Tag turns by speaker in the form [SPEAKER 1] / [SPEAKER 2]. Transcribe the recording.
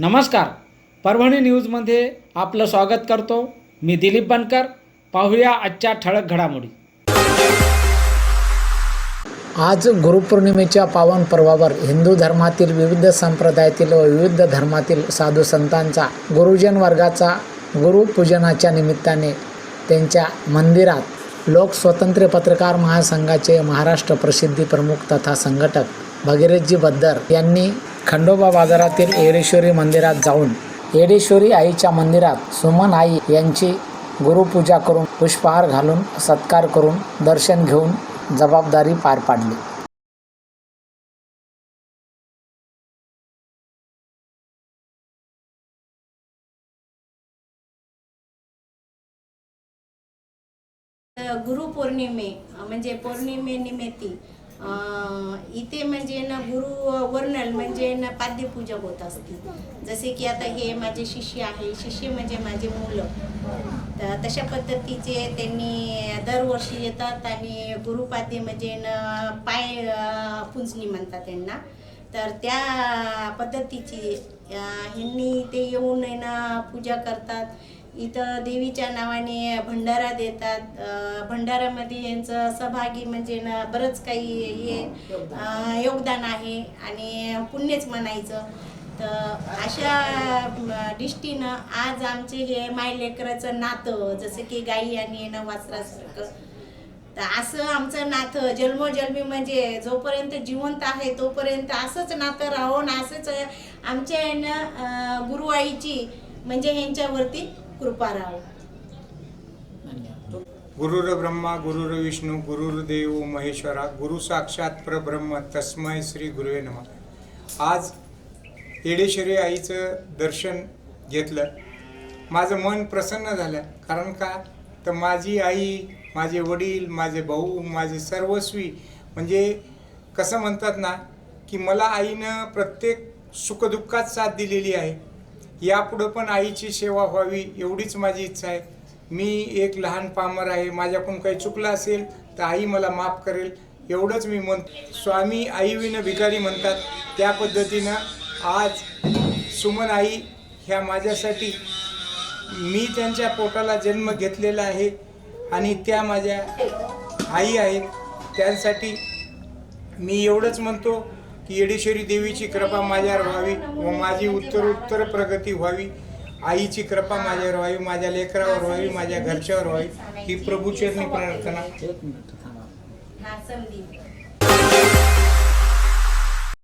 [SPEAKER 1] नमस्कार. परभणी न्यूजमध्ये आपलं स्वागत करतो. मी दिलीप बनकर. पाहूया आजच्या ठळक घडामोडी.
[SPEAKER 2] आज गुरुपौर्णिमेच्या पावन पर्वावर हिंदू धर्मातील विविध संप्रदायातील व विविध धर्मातील साधू संतांचा गुरुजन वर्गाचा गुरुपूजनाच्या निमित्ताने त्यांच्या मंदिरात लोक स्वतंत्र पत्रकार महासंघाचे महाराष्ट्र प्रसिद्धी प्रमुख तथा संघटक भगीरथजी बद्दर यांनी खंडोबा बाजारातील येडेश्वरी मंदिरात जाऊन येडेश्वरी आईच्या मंदिरात सुमन आई यांची गुरुपूजा करून पुष्पहार घालून सत्कार करून दर्शन घेऊन जबाबदारी पार पाडली.
[SPEAKER 3] गुरुपौर्णिमे म्हणजे पौर्णिमेनिमित्ती निमित्ती इथे म्हणजे ना गुरु वर्णन म्हणजे ना पाद्यपूजा होत असते. जसे की आता हे माझे शिष्य आहे. शिष्य म्हणजे माझे मुलं. तर तशा पद्धतीचे त्यांनी दरवर्षी येतात आणि गुरुपाद्य म्हणजे ना पाय पुंजणी म्हणतात त्यांना. तर त्या पद्धतीची ह्यांनी ते येऊन आहे ना पूजा करतात. इथं देवीच्या नावाने भंडारा देतात. भंडारामध्ये यांचं सहभागी म्हणजे ना बरंच काही हे योगदान आहे आणि पुण्यच म्हणायचं. तर अशा दृष्टीनं आज आमचे हे माय लेकराचं नातं जसं की गाई आणि येणं वासरासारखं. तर असं आमचं नातं जन्मोजन्मी म्हणजे जोपर्यंत जिवंत आहे तोपर्यंत असंच नातं राहून असंच आमच्या यानं गुरुआईची म्हणजे ह्यांच्यावरती कृपा राहो
[SPEAKER 4] गुरुर ब्रह्मा गुरुर विष्णू गुरुर्देव महेश्वरा गुरु साक्षात परब्रह्म तस्मय श्री गुरुवे नम. आज येडेश्वरी आईचं दर्शन घेतलं. माझं मन प्रसन्न झालं. कारण का? तर माझी आई माझे वडील माझे भाऊ माझे सर्वस्वी म्हणजे कसं म्हणतात ना की मला आईनं प्रत्येक सुखदुःखात साथ दिलेली आहे. यापुढं पण आईची सेवा व्हावी एवढीच माझी इच्छा आहे. मी एक लहान पामर आहे माझ्याकडून काही चुकलं असेल तर आई मला माफ करेल. एवढंच मी म्हण स्वामी आईविनं भिकारी म्हणतात. त्या पद्धतीनं आज सुमन आई ह्या माझ्यासाठी मी त्यांच्या पोटाला जन्म घेतलेला आहे आणि त्या माझ्या आई आहेत. त्यांसाठी मी एवढंच म्हणतो. की येडेश्वरी देवीची कृपा माझ्यावर व्हावी व माझी उत्तरोत्तर प्रगती व्हावी. आईची कृपा माझ्यावर व्हावी माझ्या लेकरावर व्हावी माझ्या घरच्यावर व्हावी. ही प्रभूचरणी प्रार्थना.